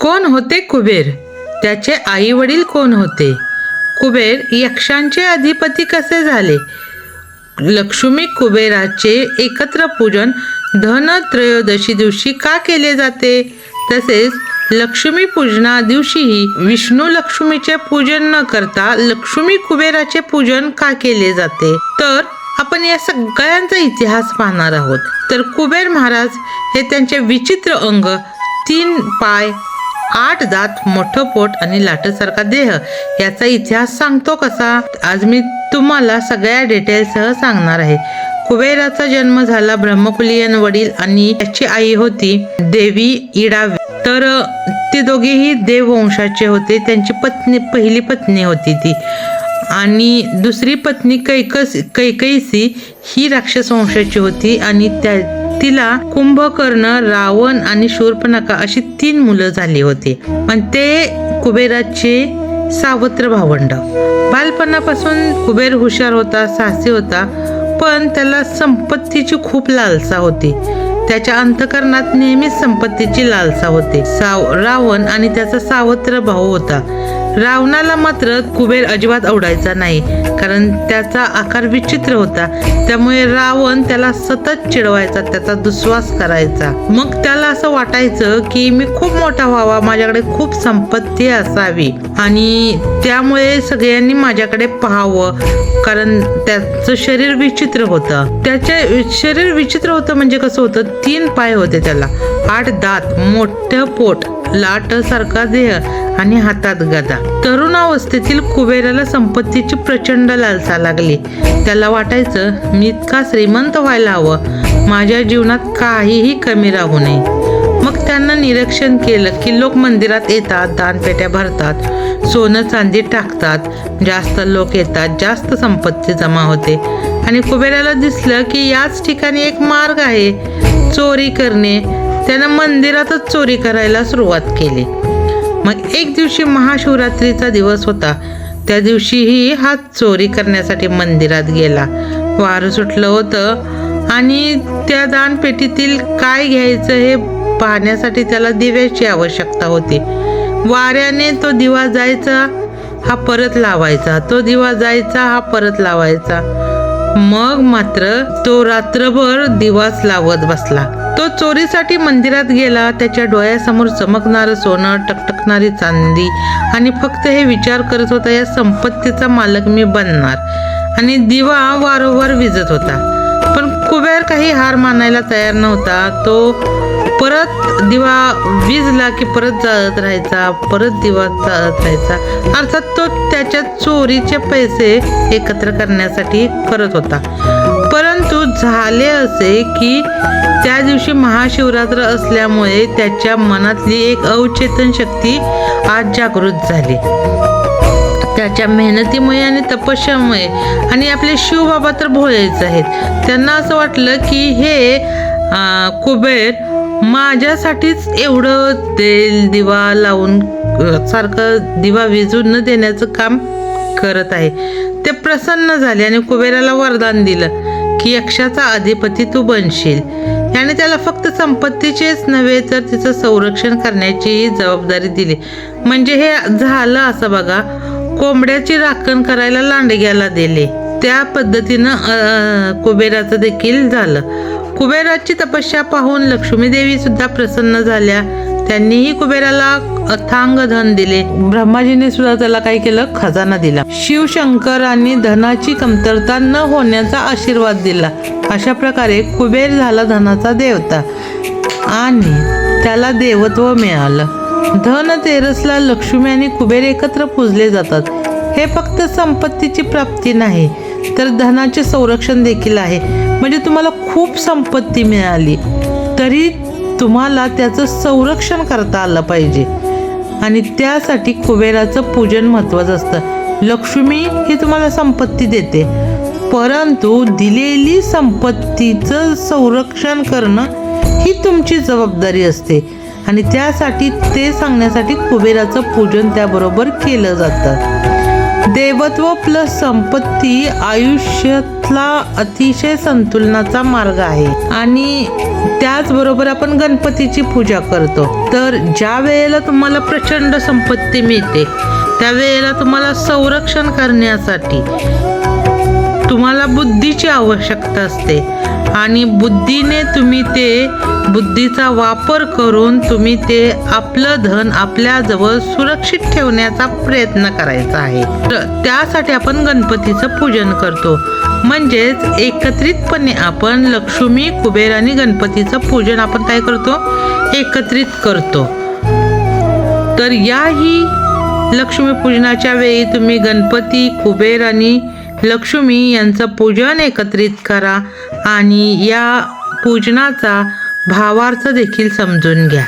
कोण होते कुबेर? त्याचे आई वडील कोण होते? कुबेर यक्षांचे अधिपती कसे झाले? लक्ष्मी कुबेराचे एकत्र पूजन धन त्रयोदशी दिवशी का केले जाते? तसेच लक्ष्मी पूजना दिवशीही विष्णू लक्ष्मीचे पूजन न करता लक्ष्मी कुबेराचे पूजन का केले जाते? तर आपण या सगळ्यांचा इतिहास पाहणार आहोत. तर कुबेर महाराज हे त्यांचे विचित्र अंग तीन पाय आठ दात मोठं पोट आणि लाटसारखा देह याचा इतिहास सांगतो कसा? आज मी तुम्हाला सगळ्या डिटेल्ससह सांगणार आहे. कुबेराचा जन्म झाला ब्रह्मकुलियन वडील आणि त्याची आई होती देवी इडा तर ते दोघेही देववंशाचे होते. त्यांची पत्नी पहिली पत्नी होती ती. आणि दुसरी पत्नी कैकस कैकैसी ही राक्षस वंशाची होती आणि त्या तिला कुंभकर्ण रावण आणि शूर्पणखा अशी तीन मुलं झाली होती. पण ते कुबेराचे सावत्र भावंड. बालपणापासून कुबेर हुशार होता साहसी होता पण त्याला संपत्तीची खूप लालसा होती. त्याच्या अंतकरणात नेहमीच संपत्तीची लालसा होते. साव रावण आणि त्याचा सावत्र भाऊ होता. रावणाला मात्र कुबेर अजिबात आवडायचा नाही कारण त्याचा आकार विचित्र होता. त्यामुळे रावण त्याला सतत चिडवायचा त्याचा दुस्वास करायचा. मग त्याला असं वाटायचं की मी खूप मोठा व्हावा माझ्याकडे खूप संपत्ती असावी. आणि त्यामुळे सगळ्यांनी माझ्याकडे पाहावं कारण त्याचं शरीर विचित्र होतं. त्याचे शरीर विचित्र होतं म्हणजे कसं होतं? तीन पाय होते त्याला. आठ दात मोठं पोट. लाटसारखा देह आणि हातात गदा. तरुणावस्थेतील कुबेराला संपत्तीची प्रचंड लालसा लागली. त्याला वाटायचं मी इतका श्रीमंत व्हायला हवं. माझ्या जीवनात काहीही कमी राहू नये. मग त्यांना निरीक्षण केलं की लोक मंदिरात येतात दानपेट्या भरतात सोनं चांदी टाकतात जास्त लोक येतात जास्त संपत्ती जमा होते. आणि कुबेराला दिसलं की याच ठिकाणी एक मार्ग आहे. चोरी करणे त्यानं मंदिरातच चोरी करायला सुरुवात केली. मग एक दिवशी महाशिवरात्रीचा दिवस होता. त्या दिवशीही हा चोरी करण्यासाठी मंदिरात गेला. वारं सुटलं होतं आणि त्या दानपेटीतील काय घ्यायचं हे पाहण्यासाठी त्याला दिव्याची आवश्यकता होती. वाऱ्याने तो दिवा जायचा हा परत लावायचा. तो दिवा जायचा हा परत लावायचा. मग मात्र तो रात्रभर दिवाच लावत बसला. तो चोरीसाठी मंदिरात गेला त्याच्या डोळ्यासमोर चमकणारं सोनं टकटकणारी चांदी आणि फक्त हे विचार करत होता या संपत्तीचा मालक मी बनणार. आणि दिवा वारंवार विजत होता. पण कुबेर काही हार मानायला तयार नव्हता. तो परत दिवा विजला की परत जाळत राहायचा परत दिवा जाळत राहायचा. अर्थात तो त्याच्या चोरीचे पैसे एकत्र करण्यासाठी करत होता. परंतु झाले असे की त्या दिवशी महाशिवरात्र असल्यामुळे त्याच्या मनातली एक अवचेतन शक्ती आज जागृत झाली. त्याच्या मेहनतीमुळे आणि तपस्यामुळे आणि आपले शिवबाबा तर भोळेच आहेत. त्यांना असं वाटलं की हे कुबेर माझ्यासाठीच एवढं तेल दिवा लावून सारखं दिवा विजून न देण्याचं काम करत आहे. ते प्रसन्न झाले आणि कुबेराला वरदान दिलं. की यक्षाचा अधिपती तू बनशील. याने त्याला फक्त संपत्तीचेच नव्हे तर तिचं संरक्षण करण्याचीही जबाबदारी दिली. म्हणजे हे झालं असं बघा. कोंबड्याची राखण करायला लांडग्याला दिले. त्या पद्धतीनं कुबेराचं देखील झालं. कुबेराची तपस्या पाहून लक्ष्मीदेवी सुद्धा प्रसन्न झाल्या. त्यांनीही कुबेराला अथांग धन दिले. ब्रह्माजीने सुद्धा त्याला काय केलं? खजाना दिला. शिवशंकरांनी धनाची कमतरता न होण्याचा आशीर्वाद दिला. अशा प्रकारे कुबेर झाला धनाचा देवता. आणि त्याला देवत्व मिळालं. धन तेरसला लक्ष्मी आणि कुबेर एकत्र पूजले जातात. हे फक्त संपत्तीची प्राप्ती नाही तर धनाचे संरक्षण देखील आहे. म्हणजे तुम्हाला खूप संपत्ती मिळाली. तरी तुम्हाला त्याचं संरक्षण करता आलं पाहिजे. आणि त्यासाठी कुबेराचं पूजन महत्त्वाचं असतं. लक्ष्मी ही तुम्हाला संपत्ती देते. परंतु दिलेली संपत्तीचं संरक्षण करणं ही तुमची जबाबदारी असते. आणि त्यासाठी ते सांगण्यासाठी कुबेराचं पूजन त्याबरोबर केलं जातं. देवत्व प्लस संपत्ती आयुष्यातला अतिशय संतुलनाचा मार्ग आहे. आणि त्याचबरोबर आपण गणपतीची पूजा करतो. तर ज्या वेळेला तुम्हाला प्रचंड संपत्ती मिळते त्यावेळेला तुम्हाला संरक्षण करण्यासाठी तुम्हाला बुद्धीची आवश्यकता असते. आणि बुद्धीने तुम्ही ते बुद्धीचा वापर करून तुम्ही ते आपलं धन आपल्याजवळ सुरक्षित ठेवण्याचा प्रयत्न करायचा आहे. तर त्यासाठी आपण गणपतीचं पूजन करतो. म्हणजेच एकत्रितपणे आपण लक्ष्मी कुबेर आणि गणपतीचं पूजन आपण काय करतो? एकत्रित करतो. तर याही लक्ष्मीपूजनाच्या वेळी तुम्ही गणपती कुबेर आणि लक्ष्मी यांचं पूजन एकत्रित करा आणि या पूजनाचा भावार्थ देखील समजून घ्या.